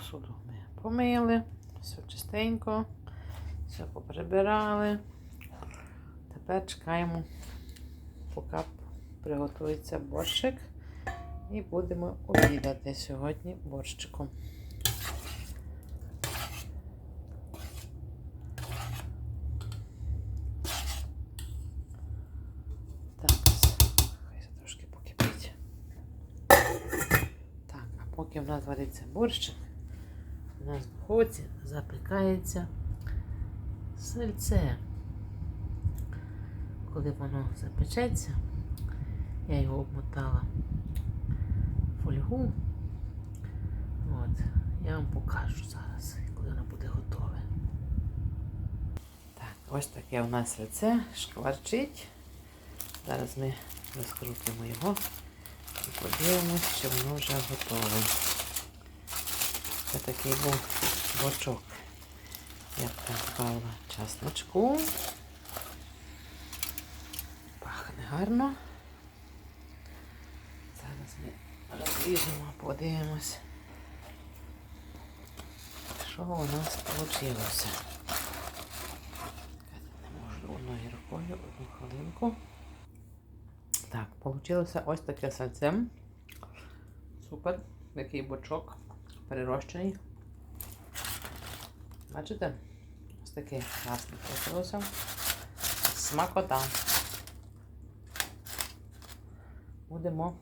Посуду ми помили, все чистенько, все поприбирали. Тепер чекаємо, поки приготується борщик. І будемо обідати сьогодні борщиком. Так, хай трошки покипить. Так, а поки в нас вариться борщик, в хоці запікається сальце. Коли воно запечеться, я його обмотала в фольгу. От, я вам покажу зараз, коли воно буде готове. Так, ось таке у нас сальце шкварчить. Зараз ми розкрутимо його і подивимось, чи воно вже готове. Це такий був бочок. Я додала часничку. Пахне гарно. Зараз ми розріжемо, подивимось, що у нас вийшло. Не можу одною рукою, одну хвилинку. Так, вийшло ось таке сальце. Супер. Такий бочок перерощений. Бачите? Ось такий класний вийшло. Смакота. Будемо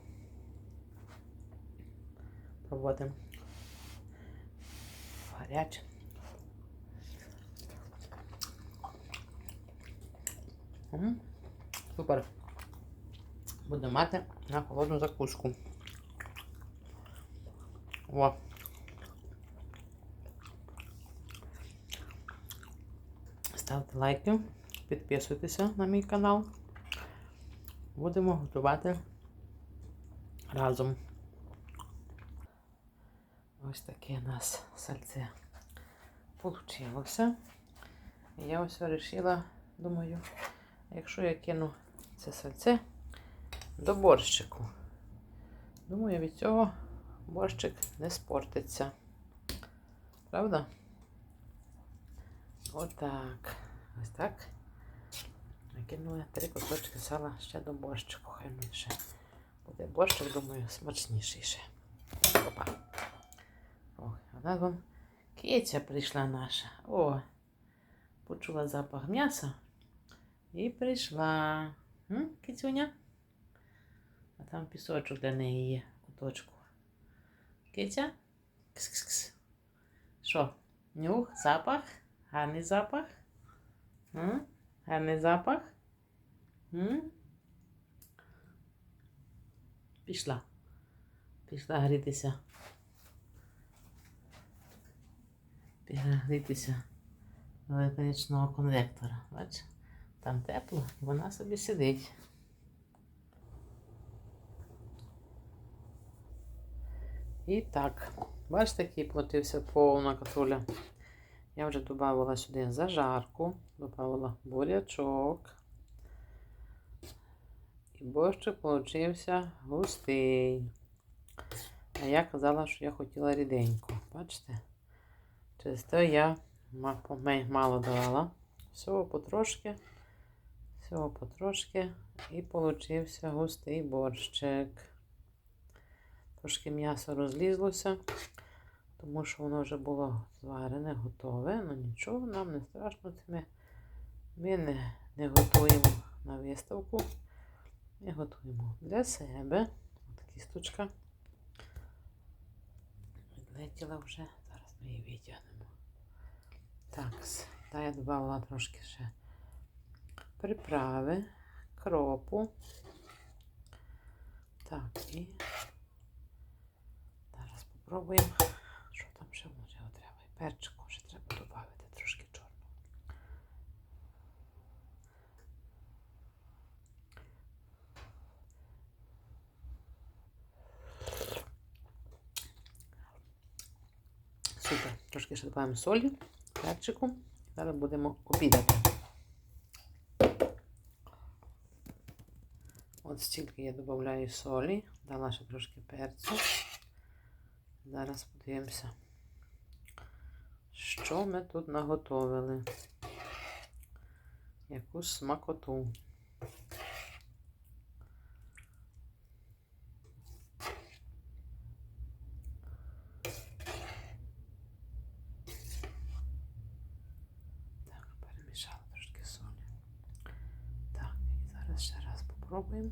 пробувати гаряче. Супер. Будемо мати на холодну закуску. О. Ставте лайки, підписуйтеся на мій канал. Будемо готувати разом. Ось таке у нас сальце. І я ось вирішила, думаю, якщо я кину це сальце до борщику. Думаю, від цього борщик не спортиться. Правда? Отак. Ось так. Накинули три кусочки сала ще до борщику. Хай ще буде борщик, думаю, смачніший ще. Опа. О, а нас вон киця прийшла наша. О, почула запах м'яса і прийшла. М, кицюня? А там пісочок для неї є, куточку. Киця? Кс-кс-кс. Що? Нюх, запах? Гарний запах? М? Гарний запах? М? Пішла. Пішла грітися. Пішла грітися до електричного конвектора. Бач? Там тепло, і вона собі сидить. І так, бачите, який платився повна катуля. Я вже додавала сюди зажарку, додавала бурячок. І борщик получився густий. А я казала, що я хотіла ріденьку. Бачите? Через те я мало давала. Всього потрошки. Всього потрошки. І получився густий борщик. Трошки м'ясо розлізлося, тому що воно вже було зварене, готове. Ну нічого, нам не страшно. Це ми, ми не, не готуємо на виставку. Ми готуємо для себе. Ось кісточка. Відлетіла вже. Зараз ми її витягнемо. Так, та я додавала трошки ще приправи, кропу. Так, і зараз попробуємо, що там ще може треба. І перчику ще треба додати трошки чорного. Супер. Трошки ще додаємо солі, перчику. Зараз будемо обідати. От стільки я додаю солі, дала ще трошки перцю. Зараз подивимося. Що ми тут наготовили. Яку смакоту. Так, перемішала трошки солі. Так, і зараз ще раз попробуємо.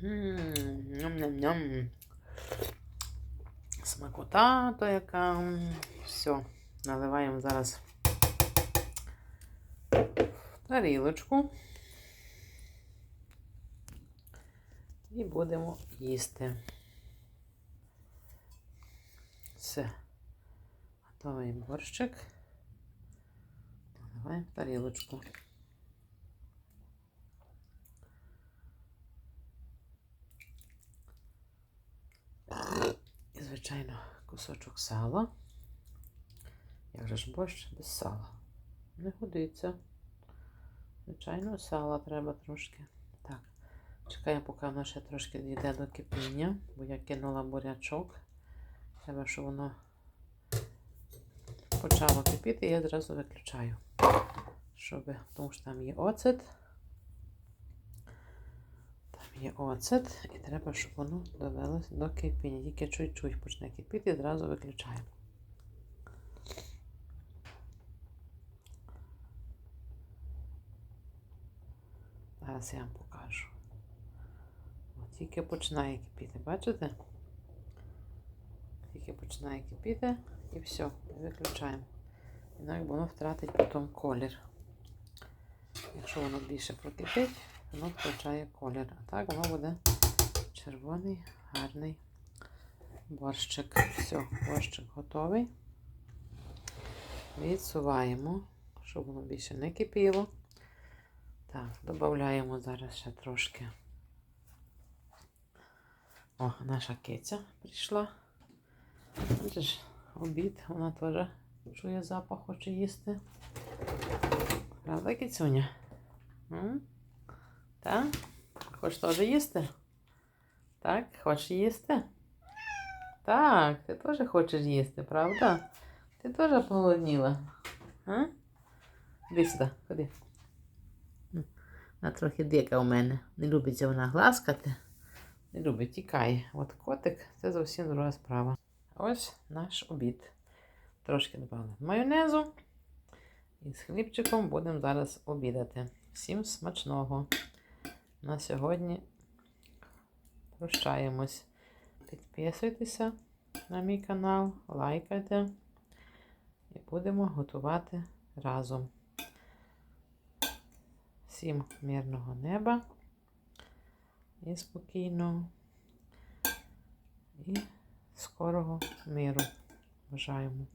Ням-ням-ням. Смакота то яка. Все, наливаємо зараз в тарілочку. І будемо їсти. Все. Готовий борщик. Наливаємо в тарілочку. Звичайно, кусочок сала. Як же ж борщ без сала? Не годиться. Звичайно, сала треба трошки. Так, чекаємо, поки воно ще трошки дійде до кипіння, бо я кинула бурячок. Треба, щоб воно почало кипіти, я зразу виключаю. Щоб, тому що там є оцет. Є оцет, і треба, щоб воно довелося до кипіння. Тільки чуть-чуть почне кипіти, зразу виключаємо. Зараз я вам покажу. От тільки починає кипіти, бачите? Тільки починає кипіти і все, виключаємо. Інакше воно втратить потім колір. Якщо воно більше прокипить, воно втрачає колір. А так воно буде червоний, гарний борщик. Все, борщик готовий. Відсуваємо, щоб воно більше не кипіло. Так, додаємо зараз ще трошки. О, наша киця прийшла. Бачиш, обід, вона теж чує запах, хоче їсти. Правда, кицюня? М? Так? Хочеш теж їсти? Так, хочеш їсти? Так, ти теж хочеш їсти, правда? Ти теж поголодніла. А? Іди сюди, ходи. Вона трохи дика у мене. Не любиться вона гласкати. Не любить, тікає. От котик це зовсім друга справа. Ось наш обід. Трошки додали майонезу. І з хлібчиком будемо зараз обідати. Всім смачного. На сьогодні прощаємось. Підписуйтеся на мій канал, лайкайте. І будемо готувати разом. Всім мирного неба і спокійного і скорого миру. Бажаємо.